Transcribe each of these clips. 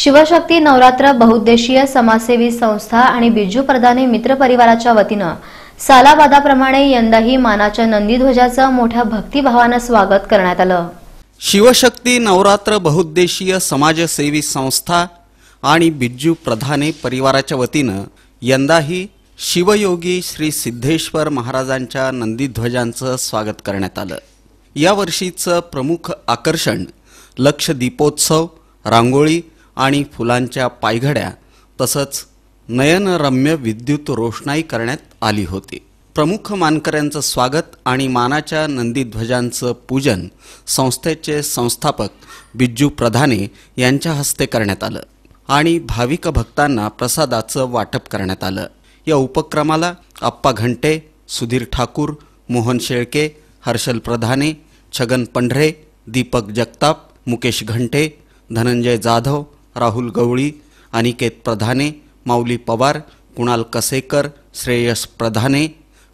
शिवशक्ती नवरात्र बहुउद्देशीय समाजसेवी संस्था आणि बिजू प्रधाने मित्र परिवाराच्या वतीनं सालाबादाप्रमाणे यंदाही मानाच्या नंदीध्वजाचं मोठ्या भक्तिभावानं स्वागत करण्यात आलं. शिवशक्ती नवरात्र बहुउद्देशीय समाजसेवी संस्था आणि बिज्जू प्रधाने परिवाराच्या वतीनं यंदाही शिवयोगी श्री सिद्धेश्वर महाराजांच्या नंदीध्वजांचं स्वागत करण्यात आलं. यावर्षीचं प्रमुख आकर्षण लक्ष दीपोत्सव रांगोळी आणि फुलांच्या पायघड्या तसंच नयनरम्य विद्युत रोषणाई करण्यात आली होती. प्रमुख मानकऱ्यांचं स्वागत आणि मानाच्या नंदीध्वजांचं पूजन संस्थेचे संस्थापक बिज्जू प्रधाने यांच्या हस्ते करण्यात आलं आणि भाविक भक्तांना प्रसादाचं वाटप करण्यात आलं. या उपक्रमाला आप्पा घंटे सुधीर ठाकूर मोहन शेळके हर्षल प्रधाने छगन पंढरे दीपक जगताप मुकेश घंटे धनंजय जाधव राहुल गवळी अनिकेत प्रधाने माऊली पवार कुणाल कसेकर श्रेयस प्रधाने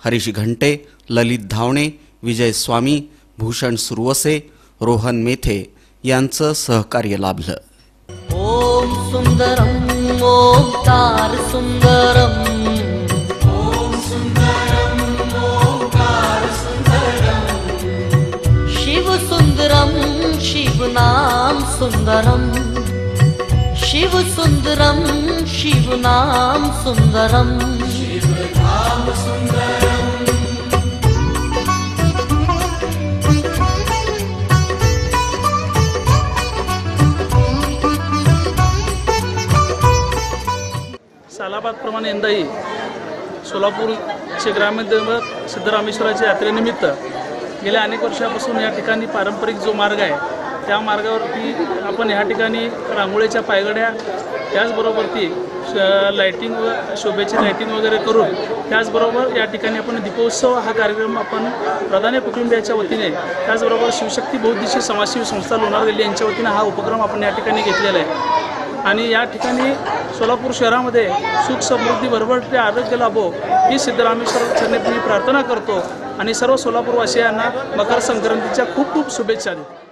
हरीश घंटे ललित धावणे विजय स्वामी भूषण सुरवसे रोहन मेथे यांचं सहकार्य लाभलं. ॐ सुन्दरम् ओङ्कार सुन्दरम् शिवसुन्दरं शिवनाम सुन्दरम् शिवसुन्दरं शिवनाम सुन्दरम् सालाबादप्रमाणे यंदाही सोलापूरचे ग्रामदैवत सिद्धरामेश्वराच्या यात्रेनिमित्त गेल्या अनेक वर्षापासून या ठिकाणी पारंपरिक जो मार्ग आहे त्या मार्गावरती आपण ह्या ठिकाणी रांगोळीच्या पायगड्या त्याचबरोबरती श- लाईटिंग व शोभेची लाईटिंग वगैरे करून त्याचबरोबर या ठिकाणी आपण दीपोत्सव हा कार्यक्रम आपण प्रधान कुटुंबियाच्या वतीने त्याचबरोबर शिवशक्ती बौद्धिशी समाजसेवी संस्था लोणार दिल्ली यांच्या वतीने हा उपक्रम आपण या ठिकाणी घेतलेला आहे. आणि या ठिकाणी सोलापूर शहरामध्ये सुख समृद्धी भरभरते आरोग्य लाभो ही सिद्धरामेश्वर चरणीत मी प्रार्थना करतो. आणि सर्व सोलापूरवासियांना मकर संक्रांतीच्या खूप खूप शुभेच्छा देतो.